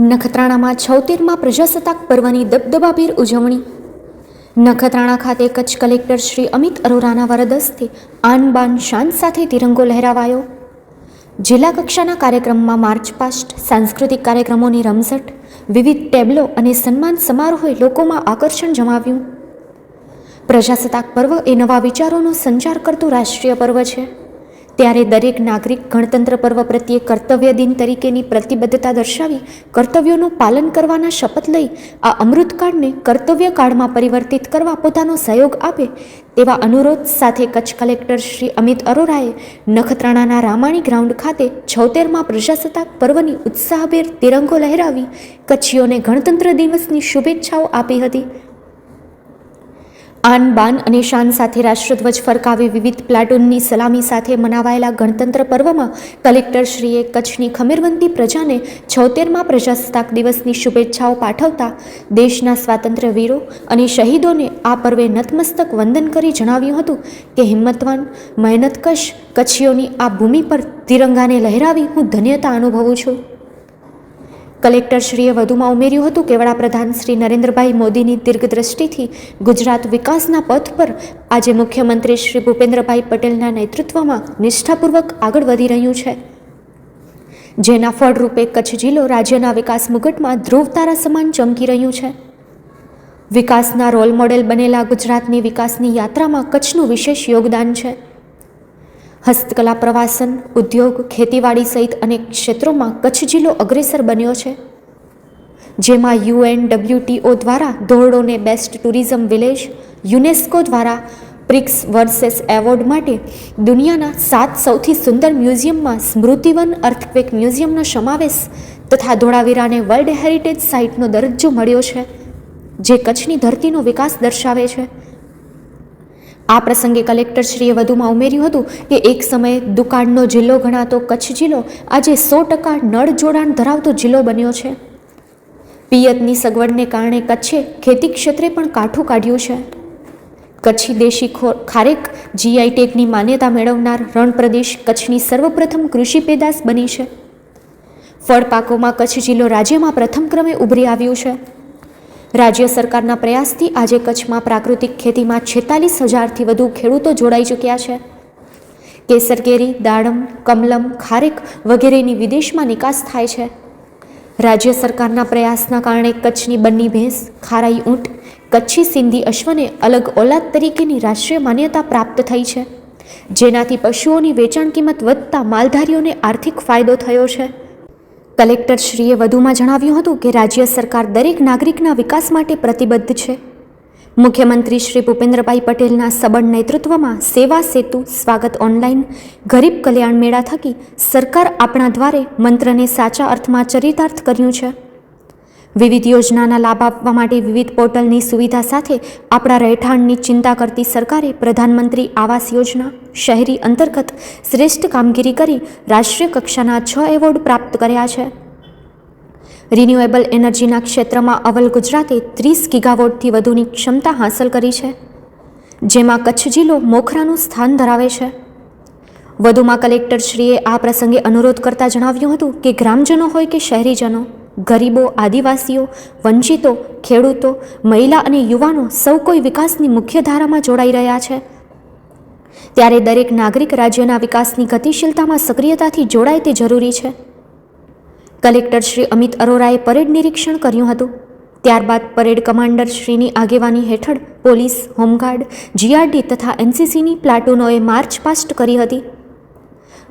નખત્રાણામાં છોતેરમાં પ્રજાસત્તાક પર્વની દબદબાભેર ઉજવણી. નખત્રાણા ખાતે કચ્છ કલેક્ટર શ્રી અમિત અરોરાના વરદસ્તે આન બાન શાન સાથે તિરંગો લહેરાવાયો. જિલ્લા કક્ષાના કાર્યક્રમમાં માર્ચ પાસ્ટ, સાંસ્કૃતિક કાર્યક્રમોની રમઝટ, વિવિધ ટેબલો અને સન્માન સમારોહે લોકોમાં આકર્ષણ જમાવ્યું. પ્રજાસત્તાક પર્વ એ નવા વિચારોનો સંચાર કરતું રાષ્ટ્રીય પર્વ છે. ત્યારે દરેક નાગરિક ગણતંત્ર પર્વ પ્રત્યે કર્તવ્ય દિન તરીકેની પ્રતિબદ્ધતા દર્શાવી કર્તવ્યોનું પાલન કરવાના શપથ લઈ આ અમૃતકાળને કર્તવ્ય કાળમાં પરિવર્તિત કરવા પોતાનો સહયોગ આપે તેવા અનુરોધ સાથે કચ્છ કલેક્ટર શ્રી અમિત અરોરાએ નખત્રાણાના રામાણી ગ્રાઉન્ડ ખાતે છોતેરમાં પ્રજાસત્તાક પર્વની ઉત્સાહભેર તિરંગો લહેરાવી કચ્છીઓને ગણતંત્ર દિવસની શુભેચ્છાઓ આપી હતી. આન બાન અને શાન સાથે રાષ્ટ્રધ્વજ ફરકાવી વિવિધ પ્લાટૂનની સલામી સાથે મનાવાયેલા ગણતંત્ર પર્વમાં કલેક્ટરશ્રીએ કચ્છની ખમીરવંતી પ્રજાને છોતેરમાં પ્રજાસત્તાક દિવસની શુભેચ્છાઓ પાઠવતા દેશના સ્વાતંત્ર્ય વીરો અને શહીદોને આ પર્વે નતમસ્તક વંદન કરી જણાવ્યું હતું કે હિંમતવાન, મહેનતકશ કચ્છીઓની આ ભૂમિ પર તિરંગાને લહેરાવી હું ધન્યતા અનુભવું છું. કલેક્ટરશ્રીએ વધુમાં ઉમેર્યું હતું કે વડાપ્રધાન શ્રી નરેન્દ્રભાઈ મોદીની દીર્ઘદ્રષ્ટિથી ગુજરાત વિકાસના પથ પર આજે મુખ્યમંત્રી શ્રી ભૂપેન્દ્રભાઈ પટેલના નેતૃત્વમાં નિષ્ઠાપૂર્વક આગળ વધી રહ્યું છે. જેના ફળરૂપે કચ્છ જિલ્લો રાજ્યના વિકાસ મુગટમાં ધ્રુવ તારા સમાન ચમકી રહ્યું છે. વિકાસના રોલ મોડેલ બનેલા ગુજરાતની વિકાસની યાત્રામાં કચ્છનું વિશેષ યોગદાન છે. હસ્તકલા પ્રવાસન, ઉદ્યોગ, ખેતીવાડી સહિત અનેક ક્ષેત્રોમાં કચ્છ જિલ્લો અગ્રેસર બન્યો છે. જેમાં યુએન ડબ્લ્યુટીઓ દ્વારા ધોરડોને બેસ્ટ ટુરિઝમ વિલેજ, યુનેસ્કો દ્વારા પ્રિક્સ વર્સેસ એવોર્ડ માટે દુનિયાના સાત સૌથી સુંદર મ્યુઝિયમમાં સ્મૃતિવન અર્થક્વેક મ્યુઝિયમનો સમાવેશ તથા ધોળાવીરાને વર્લ્ડ હેરિટેજ સાઇટનો દરજ્જો મળ્યો છે, જે કચ્છની ધરતીનો વિકાસ દર્શાવે છે. આ પ્રસંગે કલેક્ટરશ્રીએ વધુમાં ઉમેર્યું હતું કે એક સમયે દુકાળનો જિલ્લો ગણાતો કચ્છ જિલ્લો આજે સો ટકા નળ જોડાણ ધરાવતો જિલ્લો બન્યો છે. પિયતની સગવડને કારણે કચ્છે ખેતી ક્ષેત્રે પણ કાઠું કાઢ્યું છે. કચ્છી દેશી ખારેક જીઆઈ ટેગની માન્યતા મેળવનાર રણ પ્રદેશ કચ્છની સર્વપ્રથમ કૃષિ પેદાશ બની છે. ફળ પાકોમાં કચ્છ જિલ્લો રાજ્યમાં પ્રથમ ક્રમે ઉભરી આવ્યું છે. રાજ્ય સરકારના પ્રયાસથી આજે કચ્છમાં પ્રાકૃતિક ખેતીમાં છેતાલીસ હજારથી વધુ ખેડૂતો જોડાઈ ચૂક્યા છે. કેસર કેરી, દાડમ, કમલમ, ખારેક વગેરેની વિદેશમાં નિકાસ થાય છે. રાજ્ય સરકારના પ્રયાસના કારણે કચ્છની બન્ની ભેંસ, ખારાઈ ઊંટ, કચ્છી સિંધી અશ્વને અલગ ઓલાદ તરીકેની રાષ્ટ્રીય માન્યતા પ્રાપ્ત થઈ છે. જેનાથી પશુઓની વેચાણ કિંમત વધતા માલધારીઓને આર્થિક ફાયદો થયો છે. કલેક્ટરશ્રીએ વધુમાં જણાવ્યું હતું કે રાજ્ય સરકાર દરેક નાગરિકના વિકાસ માટે પ્રતિબદ્ધ છે. મુખ્યમંત્રી શ્રી ભૂપેન્દ્રભાઈ પટેલના સબળ નેતૃત્વમાં સેવા સેતુ, સ્વાગત ઓનલાઈન, ગરીબ કલ્યાણ મેળા થકી સરકાર આપણા દ્વારે મંત્રને સાચા અર્થમાં ચરિતાર્થ કર્યું છે. વિવિધ યોજનાના લાભ આપવા માટે વિવિધ પોર્ટલની સુવિધા સાથે આપણા રહેઠાણની ચિંતા કરતી સરકારે પ્રધાનમંત્રી આવાસ યોજના શહેરી અંતર્ગત શ્રેષ્ઠ કામગીરી કરી રાષ્ટ્રીય કક્ષાના છ એવોર્ડ પ્રાપ્ત કર્યા છે. રિન્યુએબલ એનર્જીના ક્ષેત્રમાં અવલ ગુજરાતે ત્રીસ ગીગાવોટથી વધુની ક્ષમતા હાંસલ કરી છે, જેમાં કચ્છ જિલ્લો મોખરાનું સ્થાન ધરાવે છે. વધુમાં કલેક્ટરશ્રીએ આ પ્રસંગે અનુરોધ કરતા જણાવ્યું હતું કે ગ્રામજનો હોય કે શહેરીજનો, ગરીબો, આદિવાસીઓ, વંચિતો, ખેડૂતો, મહિલા અને યુવાનો સૌ કોઈ વિકાસની મુખ્ય ધારામાં જોડાઈ રહ્યા છે. ત્યારે દરેક નાગરિક રાજ્યના વિકાસની ગતિશીલતામાં સક્રિયતાથી જોડાય તે જરૂરી છે. કલેક્ટર શ્રી અમિત અરોરાએ પરેડ નિરીક્ષણ કર્યું હતું. ત્યારબાદ પરેડ કમાન્ડર શ્રીની આગેવાની હેઠળ પોલીસ, હોમગાર્ડ, જીઆરડી તથા એનસીસીની પ્લાટૂનોએ માર્ચ પાસ્ટ કરી હતી.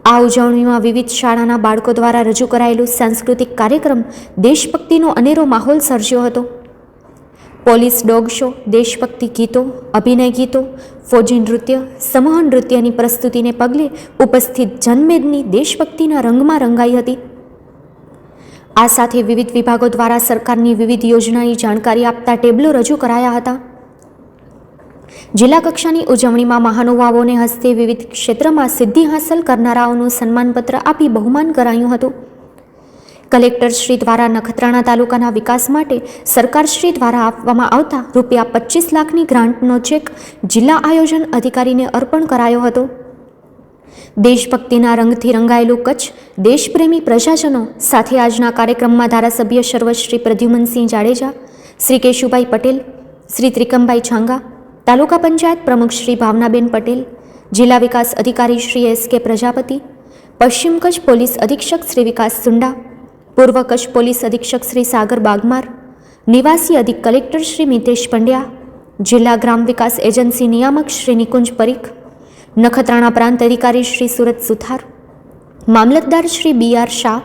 આ ઉજવણીમાં વિવિધ શાળાના બાળકો દ્વારા રજૂ કરાયેલું સાંસ્કૃતિક કાર્યક્રમ દેશભક્તિનો અનેરો માહોલ સર્જ્યો હતો. પોલીસ ડોગ શો, દેશભક્તિ ગીતો, અભિનય ગીતો, ફોજી નૃત્ય, સમૂહ નૃત્યની પ્રસ્તુતિને પગલે ઉપસ્થિત જનમેદની દેશભક્તિના રંગમાં રંગાઈ હતી. આ સાથે વિવિધ વિભાગો દ્વારા સરકારની વિવિધ યોજનાની જાણકારી આપતા ટેબલો રજૂ કરાયા હતા. જિલ્લા કક્ષાની ઉજવણીમાં મહાનુભાવોને હસ્તે વિવિધ ક્ષેત્રમાં સિદ્ધિ હાંસલ કરનારાઓનું સન્માનપત્ર આપી બહુમાન કરાયું હતું. કલેક્ટરશ્રી દ્વારા નખત્રાણા તાલુકાના વિકાસ માટે સરકારશ્રી દ્વારા આપવામાં આવતા રૂપિયા પચીસ લાખની ગ્રાન્ટનો ચેક જિલ્લા આયોજન અધિકારીને અર્પણ કરાયો હતો. દેશભક્તિના રંગથી રંગાયેલું કચ્છ દેશપ્રેમી પ્રજાજનો સાથે આજના કાર્યક્રમમાં ધારાસભ્ય સર્વશ્રી પ્રદ્યુમનસિંહ જાડેજા, શ્રી કેશુભાઈ પટેલ, શ્રી ત્રિકમભાઈ છાંગા તાલુકા પંચાયત પ્રમુખ શ્રી ભાવનાબેન પટેલ, જિલ્લા વિકાસ અધિકારી શ્રી એસ કે પ્રજાપતિ, પશ્ચિમ કચ્છ પોલીસ અધિક્ષક શ્રી વિકાસ સુંડા, પૂર્વ કચ્છ પોલીસ અધિક્ષક શ્રી સાગર બાગમાર, નિવાસી અધિક કલેક્ટર શ્રી મિતેશ પંડ્યા, જિલ્લા ગ્રામ વિકાસ એજન્સી નિયામક શ્રી નિકુંજ પરીખ, નખત્રાણા પ્રાંત અધિકારી શ્રી સુરત સુથાર, મામલતદાર શ્રી બી આર શાહ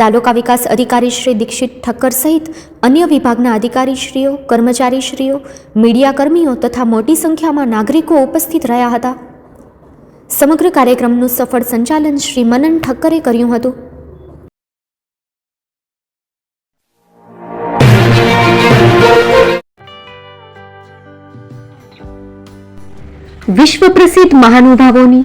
તાલુકા વિકાસ અધિકારી શ્રી દીક્ષિત ઠક્કર સહિત અન્ય વિભાગના અધિકારીશ્રીઓ, કર્મચારીશ્રીઓ મીડિયાકર્મીઓ તથા મોટી સંખ્યામાં નાગરિકો ઉપસ્થિત રહ્યા હતા. સમગ્ર કાર્યક્રમનું સફળ સંચાલન શ્રી મનન ઠક્કરે કર્યું હતું. વિશ્વ પ્રસિદ્ધ મહાનુભાવોની